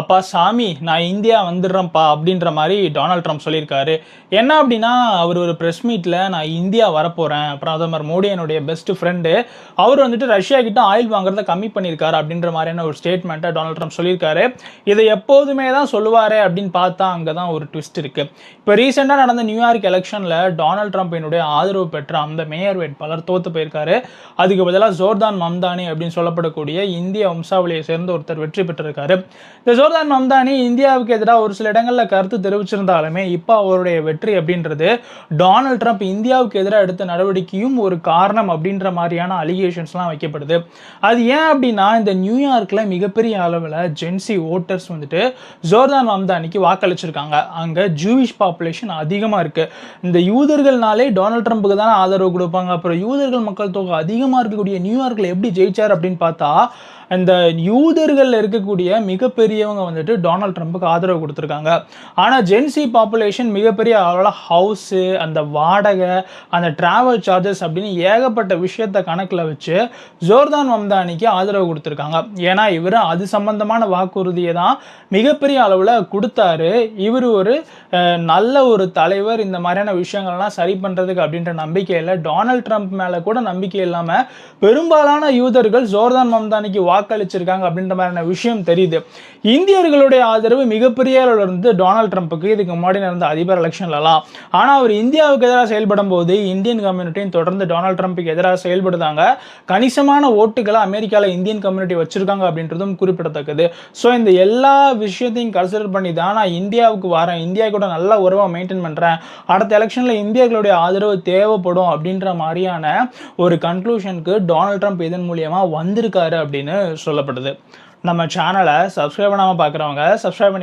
அப்பா சாமி நான் இந்தியா வந்துடுறேன்ப்பா அப்படின்ற மாதிரி டொனால்ட் ட்ரம்ப் சொல்லியிருக்காரு. என்ன அப்படின்னா அவர் ஒரு ப்ரெஸ் மீட்டில் நான் இந்தியா வரப்போகிறேன் பிரதமர் மோடி என்னுடைய பெஸ்ட் ஃப்ரெண்டு அவர் வந்துட்டு ரஷ்யா கிட்ட ஆயில் வாங்குறத கம்மி பண்ணியிருக்காரு அப்படின்ற மாதிரியான ஒரு ஸ்டேட்மெண்ட்டை டொனால்ட் ட்ரம்ப் சொல்லியிருக்காரு. இதை எப்போதுமே தான் சொல்லுவாரே அப்படின்னு பார்த்தா அங்கே தான் ஒரு ட்விஸ்ட் இருக்குது இப்போ ரீசெண்டாக நடந்த நியூயார்க் எலெக்ஷனில் டொனால்ட் ட்ரம்ப்பினுடைய ஆதரவு பெற்ற அந்த மேயர் வேட்பாளர் தோற்று போயிருக்காரு. அதுக்கு பதிலாக ஜோர்தான் மம்தானி அப்படின்னு சொல்லப்படக்கூடிய இந்திய வம்சாவளியை சேர்ந்த ஒருத்தர் வெற்றி பெற்றிருக்காரு. இந்த ஜோர்தான் மம்தானி இந்தியாவுக்கு எதிராக ஒரு சில இடங்களில் கருத்து தெரிவிச்சிருந்தாலுமே இப்போ அவருடைய வெற்றி அப்படின்றது டொனால்ட் ட்ரம்ப் இந்தியாவுக்கு எதிராக எடுத்த நடவடிக்கையும் ஒரு காரணம் அப்படின்ற மாதிரியான அலிகேஷன்ஸ்லாம் வைக்கப்படுது. அது ஏன் அப்படின்னா இந்த நியூயார்க்கில் மிகப்பெரிய அளவில் ஜென்சி ஓட்டர்ஸ் வந்துட்டு ஜோர்தான் மம்தானிக்கு வாக்களிச்சிருக்காங்க. அங்கே ஜூவிஷ் பாப்புலேஷன் அதிகமாக இருக்குது இந்த யூதர்கள்னாலே டொனால்ட் ட்ரம்ப்புக்கு தானே ஆதரவு கொடுப்பாங்க. அப்புறம் யூதர்கள் மக்கள் தொகை அதிகமாக இருக்கக்கூடிய நியூயார்க்கில் எப்படி ஜெயிச்சார் அப்படின்னு பார்த்தா இந்த யூதர்கள் இருக்கக்கூடிய மிகப்பெரியவங்க வந்துட்டு டொனால்ட் ட்ரம்ப்புக்கு ஆதரவு கொடுத்துருக்காங்க. ஆனால் ஜென்சி பாப்புலேஷன் மிகப்பெரிய அளவில் ஹவுஸு அந்த வாடகை அந்த ட்ராவல் சார்ஜஸ் அப்படின்னு ஏகப்பட்ட விஷயத்த கணக்கில் வச்சு ஜோர்தான் வம்தானிக்கு ஆதரவு கொடுத்துருக்காங்க. ஏன்னா இவர் அது சம்பந்தமான வாக்குறுதியை தான் மிகப்பெரிய அளவில் கொடுத்தாரு. இவர் ஒரு நல்ல ஒரு தலைவர் இந்த மாதிரியான விஷயங்கள்லாம் சரி பண்ணுறதுக்கு அப்படின்ற நம்பிக்கை இல்லை. டொனால்ட் ட்ரம்ப் மேலே கூட நம்பிக்கை இல்லாமல் பெரும்பாலான யூதர்கள் ஜோர்தான் மம்தானிக்கு வாக்களிச்சிருக்காங்க அப்படின்ற மாதிரியான விஷயம் தெரியுது. இந்தியர்களுடைய ஆதரவு மிகப்பெரிய அளவில் இருந்து டொனால்ட் ட்ரம்ப்புக்கு. இதுக்கு முன்னாடி நடந்த அதிபர் எலெக்ஷன்லலாம். ஆனால் அவர் இந்தியாவுக்கு எதிராக செயல்படும் போது இந்தியன் கம்யூனிட்டியும் தொடர்ந்து டொனால்ட் ட்ரம்ப்புக்கு எதிராக செயல்படுதாங்க. கணிசமான ஓட்டுகளை அமெரிக்காவில் இந்தியன் கம்யூனிட்டி வச்சுருக்காங்க அப்படின்றதும் குறிப்பிடத்தக்கது. ஸோ இந்த எல்லா விஷயத்தையும் கன்சிடர் பண்ணி தான் நான் இந்தியாவுக்கு வரேன். இந்தியா கூட நல்ல உறவை மெயின்டைன் பண்ணுறேன் அடுத்த எலெக்ஷனில் இந்தியர்களுடைய ஆதரவு தேவைப்படும் அப்படின்ற மாதிரியான ஒரு கன்க்ளூஷனுக்கு டொனால்ட் ட்ரம்ப் இதன் மூலியமாக வந்திருக்காரு அப்படின்னு சொல்லப்படுது. நம்ம சேனலை சப்ஸ்கிரைப் பண்ணாமல் பார்க்குறவங்க சப்ஸ்கிரைப் பண்ணி